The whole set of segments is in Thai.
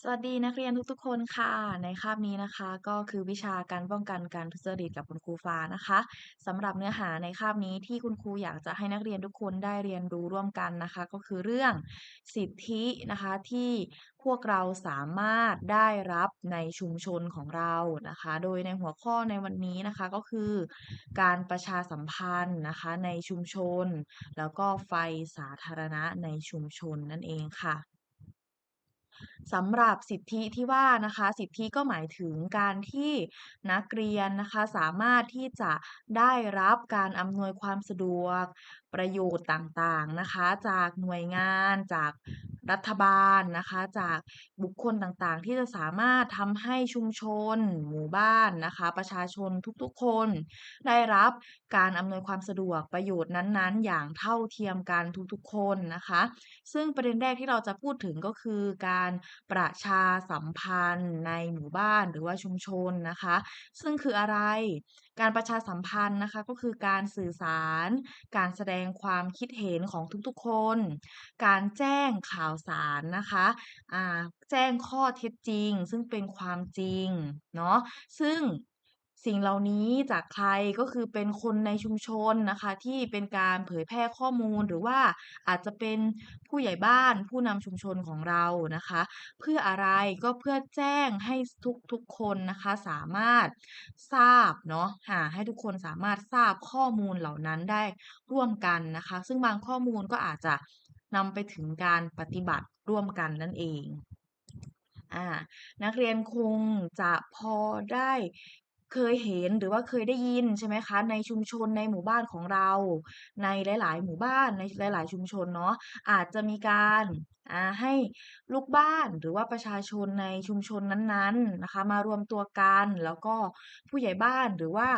สวัสดีนักเรียนทุกๆ คนค่ะ ในคาบนี้นะคะ ก็คือวิชาการป้องกันการทุจริตกับคุณครูฟ้านะคะสำหรับเนื้อหาในคาบนี้ที่คุณครูอยากจะให้นักเรียนทุกคนได้เรียนรู้ร่วมกันนะคะ ก็คือเรื่องสิทธินะคะที่พวกเราสามารถได้รับในชุมชนของเรานะคะ โดยในหัวข้อในวันนี้นะคะก็คือ การประชาสัมพันธ์นะคะในชุมชน แล้วก็ไฟสาธารณะในชุมชนนั่นเองค่ะ สำหรับสิทธิที่ว่านะคะสิทธิก็หมายถึงการที่นักเรียนนะคะสามารถที่จะได้รับการอำนวยความสะดวกประโยชน์ต่างๆนะคะ จากหน่วยงานจาก รัฐบาลนะคะ จากบุคคลต่างๆ ที่จะสามารถทำให้ชุมชน หมู่บ้านนะคะ ประชาชนทุกๆคน ได้รับการอำนวยความสะดวกประโยชน์นั้นๆ อย่างเท่าเทียมกันทุกๆคนนะคะ ซึ่งประเด็นแรกที่เราจะพูดถึงก็คือการประชาสัมพันธ์ในหมู่บ้านหรือว่าชุมชนนะคะ ซึ่งคืออะไรการประชาสัมพันธ์นะคะก็คือการสื่อสาร การแสดงความคิดเห็นของทุกๆคน การแจ้งข่าวสารนะคะอ่าแจ้งข้อเท็จจริง ซึ่งเป็นความจริงเนาะซึ่งสิ่งเหล่านี้จากใครก็คือเป็นคนในชุมชนนะคะ ที่เป็นการเผยแพร่ข้อมูลหรือว่าอาจจะเป็นผู้ใหญ่บ้านผู้นำชุมชนของเรานะคะ เพื่ออะไรก็เพื่อแจ้งให้ทุกๆคนนะคะสามารถทราบเนาะหาให้ทุกคนสามารถทราบข้อมูลเหล่านั้นได้ร่วมกันนะคะ ซึ่งบางข้อมูลก็อาจจะ นำไปถึงการปฏิบัติร่วมกันนั่นเองอนักเรียนคงจะพอได้เคยเห็นหรือว่าเคยได้ยินใช่ไหมคะ ในชุมชนในหมู่บ้านของเรา ในหลาย ๆ หมู่บ้านในหลาย ๆ ชุมชนเนาะอาจจะมีการ ให้ลูกบ้านหรือว่าประชาชนในชุมชนนั้นๆนะคะ มารวมตัวกันแล้วก็ผู้ใหญ่บ้านหรือว่า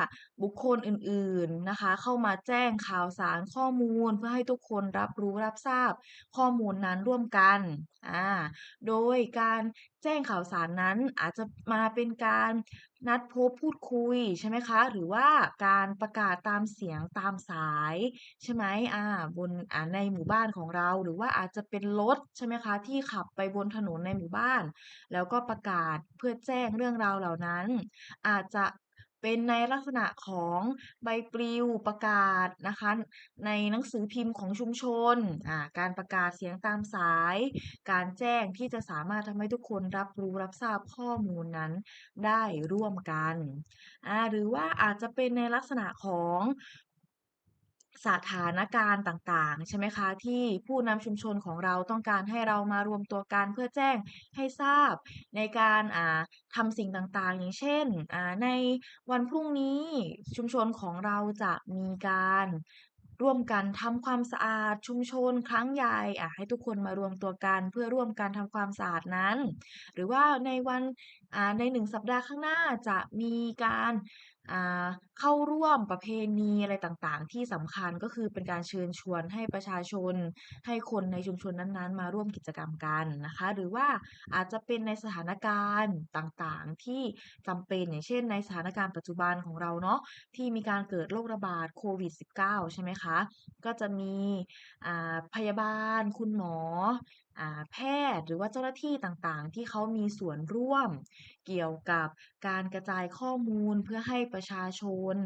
บุคคลอื่นๆนะคะ เข้ามาแจ้งข่าวสารข้อมูล เพื่อให้ทุกคนรับรู้รับทราบข้อมูลนั้นร่วมกันอ่าโดยการแจ้งข่าวสารนั้นอาจจะมาเป็นการ นัดพบพูดคุยใช่ไหมคะ หรือว่าการประกาศตามเสียงตามสายใช่ไหมอ่าบนอ่าในหมู่บ้านของเรา หรือว่าอาจจะเป็นรถใช่ไหมคะ ที่ขับไปบนถนนในหมู่บ้าน แล้วก็ประกาศเพื่อแจ้งเรื่องราวเหล่านั้น อาจจะ เป็นในลักษณะของใบปลิวประกาศนะคะ ในหนังสือพิมพ์ของชุมชน การประกาศเสียงตามสาย การแจ้งที่จะสามารถทำให้ทุกคนรับรู้รับทราบข้อมูลนั้นได้ร่วมกัน หรือว่าอาจจะเป็นในลักษณะของ สถานการณ์ต่างๆ ใช่ไหมคะ ที่ผู้นำชุมชนของเราต้องการให้เรามารวมตัวกันเพื่อแจ้งให้ทราบในการอ่าทำสิ่งต่างๆ อย่างเช่นในวันพรุ่งนี้ชุมชนของเราจะมีการร่วมกันทำความสะอาดชุมชนครั้งใหญ่อะให้ทุกคนมารวมตัวกันเพื่อร่วมกันทำความสะอาดนั้น หรือว่าในวัน ในหนึ่งสัปดาห์ข้างหน้าจะมีการเข้าร่วมประเพณีอะไรต่างๆ ที่สำคัญก็คือเป็นการเชิญชวนให้ประชาชน ให้คนในชุมชนนั้นๆ มาร่วมกิจกรรมกันนะคะ หรือว่าอาจจะเป็นในสถานการณ์ต่างๆ ที่จำเป็นอย่างเช่น ในสถานการณ์ปัจจุบันของเราเนาะที่มีการเกิดโรคระบาดโควิด -19 ใช่ไหมคะ ก็จะมีพยาบาลคุณหมอแพทย์หรือว่าเจ้าหน้าที่ต่างๆ ที่เขามีส่วนร่วม เกี่ยวกับการกระจายข้อมูลเพื่อให้ประชาชน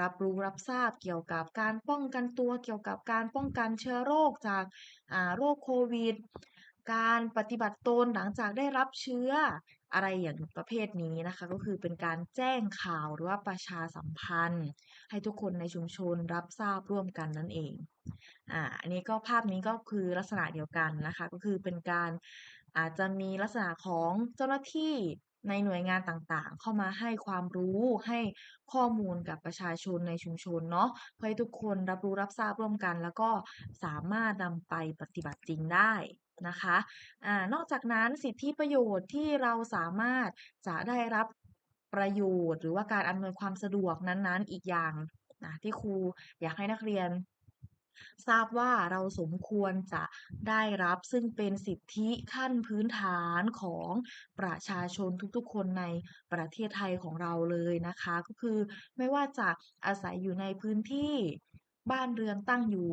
รับรู้รับทราบเกี่ยวกับการป้องกันตัว เกี่ยวกับการป้องกันเชื้อโรคจากโรคโควิด การปฏิบัติตนหลังจากได้รับเชื้ออะไรอย่างประเภทนี้นะคะ ก็คือเป็นการแจ้งข่าวหรือว่าประชาสัมพันธ์ ให้ทุกคนในชุมชนรับทราบร่วมกันนั่นเองอ่าอันนี้ก็ภาพนี้ก็คือลักษณะเดียวกันนะคะ ก็คือเป็นการอาจจะมีลักษณะของเจ้าหน้าที่ในหน่วยงานต่างๆ เข้ามาให้ความรู้ให้ข้อมูลกับประชาชนในชุมชนเนาะเพื่อให้ทุกคนรับรู้รับทราบร่วมกัน แล้วก็สามารถนำไปปฏิบัติจริงได้ นะคะอ่านอกจากนั้นสิทธิประโยชน์ที่เราสามารถจะได้รับประโยชน์ หรือว่าการอำนวยความสะดวกนั้นๆ อีกอย่างนะที่ครูอยากให้นักเรียน ทราบว่าเราสมควรจะได้รับซึ่งเป็นสิทธิขั้นพื้นฐานของประชาชนทุกๆ คนในประเทศไทยของเราเลยนะคะ ก็คือไม่ว่าจะอาศัยอยู่ในพื้นที่บ้านเรือนตั้งอยู่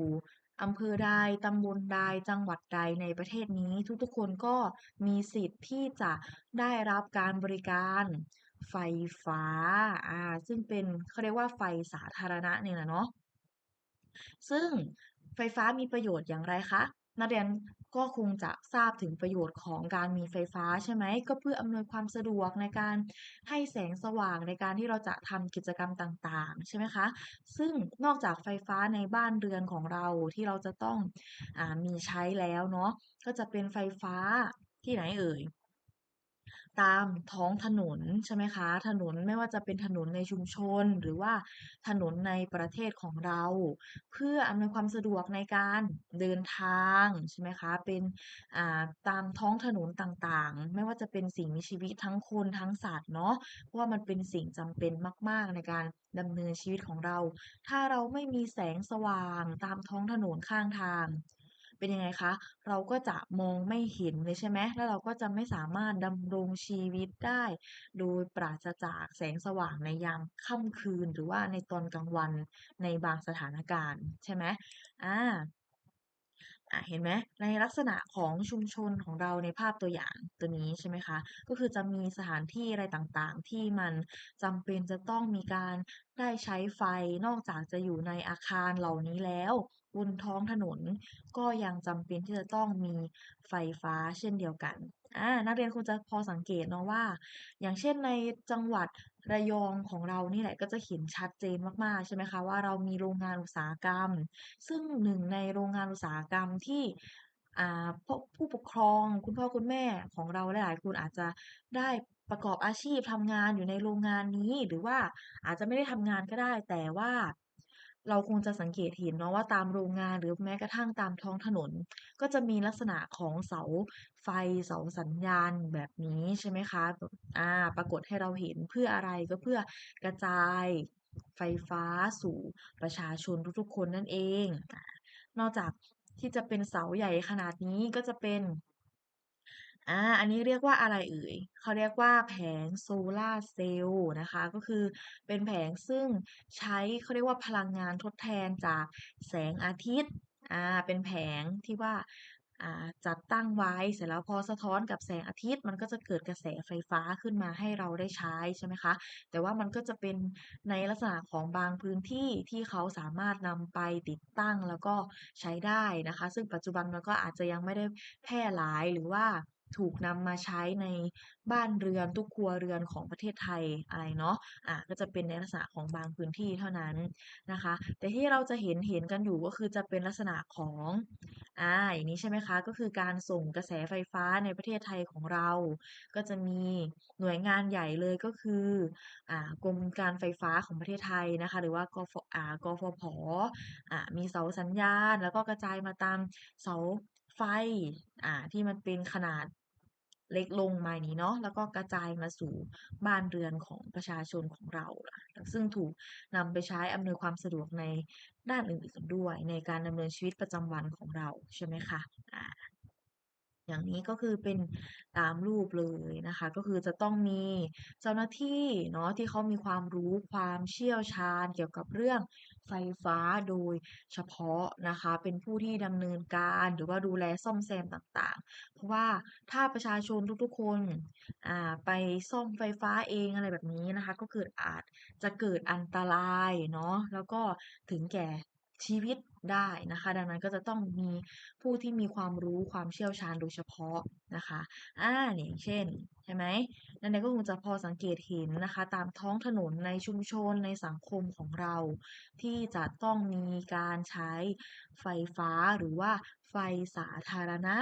อำเภอใดตำบลใดจังหวัดใดในประเทศนี้ทุกๆคนก็มีสิทธิ์ที่จะได้รับการบริการไฟฟ้าอ่าซึ่งเป็นเขาเรียกว่าไฟสาธารณะเนี่ยแหละเนาะซึ่งไฟฟ้ามีประโยชน์อย่างไรคะนักเรียน ก็คงจะทราบถึงประโยชน์ของการมีไฟฟ้าใช่ไหม ก็เพื่ออำนวยความสะดวกในการให้แสงสว่างในการที่เราจะทำกิจกรรมต่างๆ ใช่ไหมคะ ซึ่งนอกจากไฟฟ้าในบ้านเรือนของเราที่เราจะต้องอมีใช้แล้วเนาะก็จะเป็นไฟฟ้าที่ไหนเอ่ย ตามท้องถนนใช่ไหมคะ ถนนไม่ว่าจะเป็นถนนในชุมชน หรือว่าถนนในประเทศของเรา เพื่ออำนวยความสะดวกในการเดินทางใช่ไหมคะเป็นตามท้องถนนต่างๆ ไม่ว่าจะเป็นสิ่งมีชีวิตทั้งคนทั้งสัตว์เนาะเพราะว่ามันเป็นสิ่งจำเป็นมาก ๆในการดำเนินชีวิตของเรา ถ้าเราไม่มีแสงสว่างตามท้องถนนข้างทาง เป็นยังไงคะ เราก็จะมองไม่เห็นเลยใช่ไหมแล้วเราก็จะไม่สามารถดำรงชีวิตได้ โดยปราศจากแสงสว่างในยามค่ำคืนหรือว่าในตอนกลางวันในบางสถานการณ์ใช่ไหมอ่าเห็นไหมในลักษณะของชุมชนของเราในภาพตัวอย่างตัวนี้ใช่ไหมคะ ก็คือจะมีสถานที่อะไรต่างๆ ที่มันจำเป็นจะต้องมีการได้ใช้ไฟนอกจากจะอยู่ในอาคารเหล่านี้แล้ว บนท้องถนน ก็ยังจำเป็นที่จะต้องมีไฟฟ้าเช่นเดียวกันอานักเรียนคงจะพอสังเกตเนาะว่า อย่างเช่นในจังหวัดระยองของเรานี่แหละก็จะเห็นชัดเจนมากๆใช่ไหมคะว่าเรามีโรงงานอุตสาหกรรม ซึ่งหนึ่งในโรงงานอุตสาหกรรมที่ผู้ปกครองคุณพ่อคุณแม่ของเราหลายๆคนอาจจะได้ประกอบอาชีพทำงานอยู่ในโรงงานนี้ หรือว่าอาจจะไม่ได้ทำงานก็ได้ แต่ว่า เราคงจะสังเกตเห็นเนาะว่าตามโรงงานหรือแม้กระทั่งตามท้องถนน ก็จะมีลักษณะของเสาไฟเสาสัญญาณแบบนี้ใช่ไหมคะแบบอาปรากฏให้เราเห็นเพื่ออะไรก็เพื่อกระจายไฟฟ้าสู่ประชาชนทุกๆคนนั่นเอง นอกจากที่จะเป็นเสาใหญ่ขนาดนี้ก็จะเป็น อ่า อันนี้เรียกว่าอะไรเอ่ย เขาเรียกว่าแผงโซลาร์เซลล์นะคะ ก็คือเป็นแผงซึ่งใช้เขาเรียกว่าพลังงานทดแทนจากแสงอาทิตย์ อ่า เป็นแผงที่ว่าอ่าจัดตั้งไว้เสร็จแล้วพอสะท้อนกับแสงอาทิตย์ มันก็จะเกิดกระแสไฟฟ้าขึ้นมาให้เราได้ใช้ใช่ไหมคะ แต่ว่ามันก็จะเป็นในลักษณะของบางพื้นที่ที่เขาสามารถนำไปติดตั้งแล้วก็ใช้ได้นะคะ ซึ่งปัจจุบันมันก็อาจจะยังไม่ได้แพร่หลายหรือว่า ถูกนำมาใช้ในบ้านเรือนทุกครัวเรือนของประเทศไทยอะไรเนาะอาก็จะเป็นในลักษณะของบางพื้นที่เท่านั้นนะคะ แต่ที่เราจะเห็นเห็นกันอยู่ก็คือจะเป็นลักษณะของอ่าอย่างนี้ใช่ไหมคะก็คือการส่งกระแสไฟฟ้าในประเทศไทยของเรา ก็จะมีหน่วยงานใหญ่เลยก็คืออ่ากรมการไฟฟ้าของประเทศไทยนะคะ หรือว่ากฟอ่ากฟผ.อ่ามีเสาสัญญาณ แล้วก็กระจายมาตามเสาไฟอ่าที่มันเป็นขนาด เล็กลงมายนี้เนาะแล้วก็กระจายมาสู่บ้านเรือนของประชาชนของเรา ซึ่งถูกนำไปใช้อำนวยความสะดวกในด้านอื่นๆด้วย ในการดำเนินชีวิตประจำวันของเราใช่ไหมคะอา อย่างนี้ก็คือเป็นตามรูปเลยนะคะ ก็คือจะต้องมีเจ้าหน้าที่เนาะที่เขามีความรู้ความเชี่ยวชาญเกี่ยวกับเรื่องไฟฟ้าโดยเฉพาะนะคะ เป็นผู้ที่ดำเนินการหรือว่าดูแลซ่อมแซมต่างๆ เพราะว่าถ้าประชาชนทุกๆคนอ่าไปซ่อมไฟฟ้าเองอะไรแบบนี้นะคะ ก็เกิดอาจจะเกิดอันตรายเนาะแล้วก็ถึงแก่ชีวิต ได้นะคะ ดังนั้นก็จะต้องมีผู้ที่มีความรู้ความเชี่ยวชาญโดยเฉพาะนะคะอ่าอย่างเช่นใช่ไหมนักเรียนก็คงจะพอสังเกตเห็นนะคะ ตามท้องถนนในชุมชนในสังคมของเรา ที่จะต้องมีการใช้ไฟฟ้าหรือว่าไฟสาธารณะ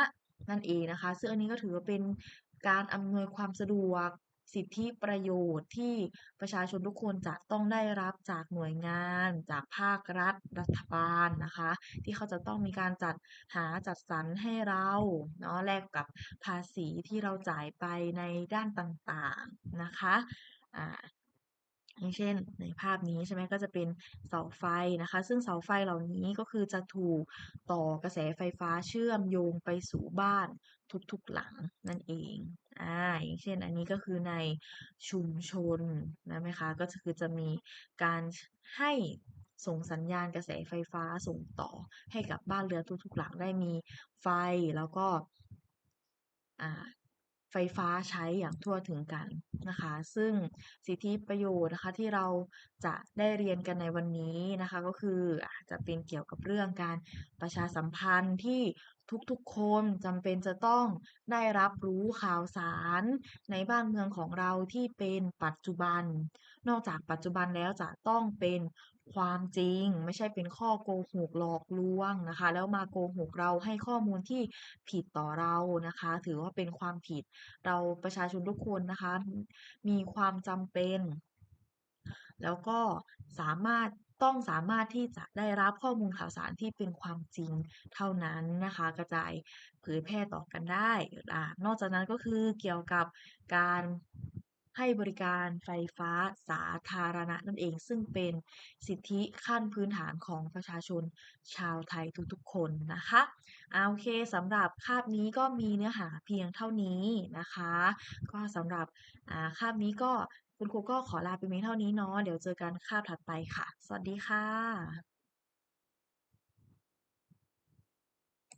นั่นเองนะคะ ซึ่งอันนี้ก็ถือว่าเป็นการอำนวยความสะดวก สิทธิประโยชน์ที่ประชาชนทุกคนจะต้องได้รับจากหน่วยงาน จากภาครัฐรัฐบาลนะคะ ที่เขาจะต้องมีการจัดหาจัดสรรให้เราเนาะแลกกับภาษีที่เราจ่ายไปในด้านต่างๆนะคะอ่า อย่างเช่น ในภาพนี้ใช่ไหมก็จะเป็นเสาไฟนะคะ ซึ่งเสาไฟเหล่านี้ก็คือจะถูกต่อกระแสไฟฟ้าเชื่อมโยงไปสู่บ้านทุกๆหลังนั่นเองอาอย่างเช่นอันนี้ก็คือในชุมชนได้ไหมคะก็คือจะมีการให้ส่งสัญญาณกระแสไฟฟ้าส่งต่อให้กับบ้านเรือนทุกๆหลังได้มีไฟแล้วก็อ่า ไฟฟ้าใช้อย่างทั่วถึงกันนะคะ ซึ่งสิทธิประโยชน์นะคะที่เราจะได้เรียนกันในวันนี้นะคะ ก็คืออาจจะเป็นเกี่ยวกับเรื่องการประชาสัมพันธ์ที่ทุกๆ คนจำเป็นจะต้องได้รับรู้ข่าวสารในบ้านเมืองของเราที่เป็นปัจจุบัน นอกจากปัจจุบันแล้วจะต้องเป็น ความจริง ไม่ใช่เป็นข้อโกหกหลอกลวงนะคะ แล้วมาโกหกเราให้ข้อมูลที่ผิดต่อเรานะคะ ถือว่าเป็นความผิดเราประชาชนทุกคนนะคะ มีความจำเป็น แล้วก็สามารถต้องสามารถที่จะได้รับข้อมูลข่าวสารที่เป็นความจริงเท่านั้นนะคะ กระจายเผยแพร่ต่อกันได้ นอกจากนั้นก็คือเกี่ยวกับการ ให้บริการไฟฟ้าสาธารณะนั่นเอง ซึ่งเป็นสิทธิขั้นพื้นฐานของประชาชนชาวไทยทุกๆคนนะคะอ่าโอเคสำหรับคาบนี้ก็มีเนื้อหาเพียงเท่านี้นะคะ ก็สำหรับคาบนี้ก็คุณครูก็ขอลาไปเพียงเท่านี้เนาะเดี๋ยวเจอกันคาบถัดไปค่ะ สวัสดีค่ะ